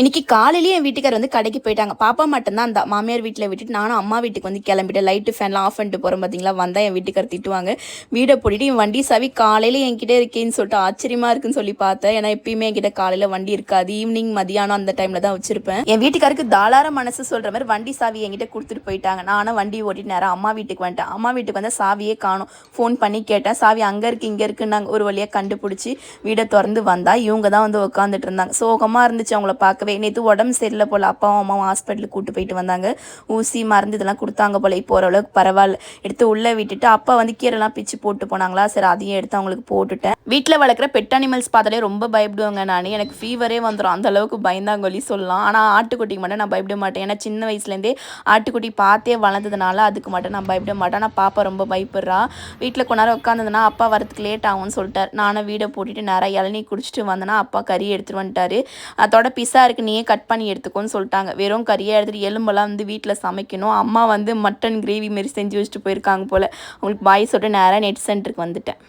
இன்னைக்கு காலையிலேயே என் வீட்டுக்கார் வந்து கடைக்கு போயிட்டாங்க. பாப்பா மட்டும்தான் அந்த மாமியார் வீட்டில் விட்டுட்டு நானும் அம்மா வீட்டுக்கு வந்து கிளம்பிட்டேன். லைட்டு ஃபேன்லாம் ஆஃப் பண்ணிட்டு போகிறோம் பார்த்தீங்களா வந்தால் என் வீட்டுக்கார் திட்டுவாங்க. வீடை போட்டுட்டு என் வண்டி சாவி காலையில் என்கிட்ட இருக்கேன்னு சொல்லிட்டு ஆச்சரியமாக இருக்குன்னு சொல்லி பார்த்தேன். ஏன்னா எப்பயுமே என்கிட்ட காலையில் வண்டி இருக்காது. ஈவினிங் மதியானம் அந்த டைமில் தான் வச்சிருப்பேன். என் வீட்டுக்காருக்கு தாளார மனசு சொல்கிற மாதிரி வண்டி சாவி என்கிட்ட கொடுத்துட்டு போயிட்டாங்க. நானும் வண்டி ஓட்டிட்டு நேரம் அம்மா வீட்டுக்கு வந்துட்டேன். அம்மா வீட்டுக்கு வந்து சாவியே காணும். ஃபோன் பண்ணி கேட்டேன். சாவி அங்கே இருக்கு இங்கே இருக்குன்னு நாங்கள் ஒரு வழியாக கண்டுபிடிச்சி வீடை திறந்து வந்தால் இவங்க தான் வந்து உட்காந்துட்டு இருந்தாங்க. சோகமாக இருந்துச்சு அவங்கள பார்க்கவே. நேற்று உடம்பு சரியில்லை போல் அப்பாவும் அம்மாவும் ஹாஸ்பிட்டலுக்கு கூட்டு போயிட்டு வந்தாங்க. ஊசி மருந்து இதெல்லாம் கொடுத்தாங்க போல இப்போ ஓரளவுக்கு பரவாயில்ல. எடுத்து உள்ளே விட்டுட்டு அப்பா வந்து கீரைலாம் பிச்சு போட்டு போனாங்களா? சரி அதையும் எடுத்து அவங்களுக்கு போட்டுட்டேன். வீட்டில் வளர்க்குற பெட் அனிமல்ஸ் பார்த்தாலே ரொம்ப பயப்படுவாங்க நான். எனக்கு ஃபீவரே வந்துடும் அந்த அளவுக்கு பயந்தாங்கொல்லி சொல்லலாம். ஆனால் ஆட்டுக்குட்டிக்கு மட்டும் நான் பயப்பட மாட்டேன். ஏன்னா சின்ன வயசுலேருந்தே ஆட்டுக்குட்டி பார்த்தே வளர்ந்ததுனால அதுக்கு மட்டும் நான் பயப்பட மாட்டேன். ஆனால் பாப்பா ரொம்ப பயப்படுறா. வீட்டில் கொஞ்ச நேரம் உட்காந்துதுன்னா அப்பா வரதுக்கு லேட் ஆகும்னு சொல்லிட்டார். நானும் வீடை போட்டுட்டு நேராக இளநீ குடிச்சிட்டு வந்தேன்னா அப்பா கறி எடுத்துட்டு வந்துட்டாரு. அதோட பிஸா இருக்கு நீயே கட் பண்ணி எடுத்துக்கோன்னு சொல்லிட்டாங்க. வெறும் கறியை எடுத்துகிட்டு எலும்பெல்லாம் வந்து வீட்டில் சமைக்கணும். அம்மா வந்து மட்டன் கிரேவி மாரி செஞ்சு வச்சுட்டு போயிருக்காங்க போல். உங்களுக்கு பாய் சொல்லிட்டு நேராக நெட் சென்டருக்கு வந்துட்டேன்.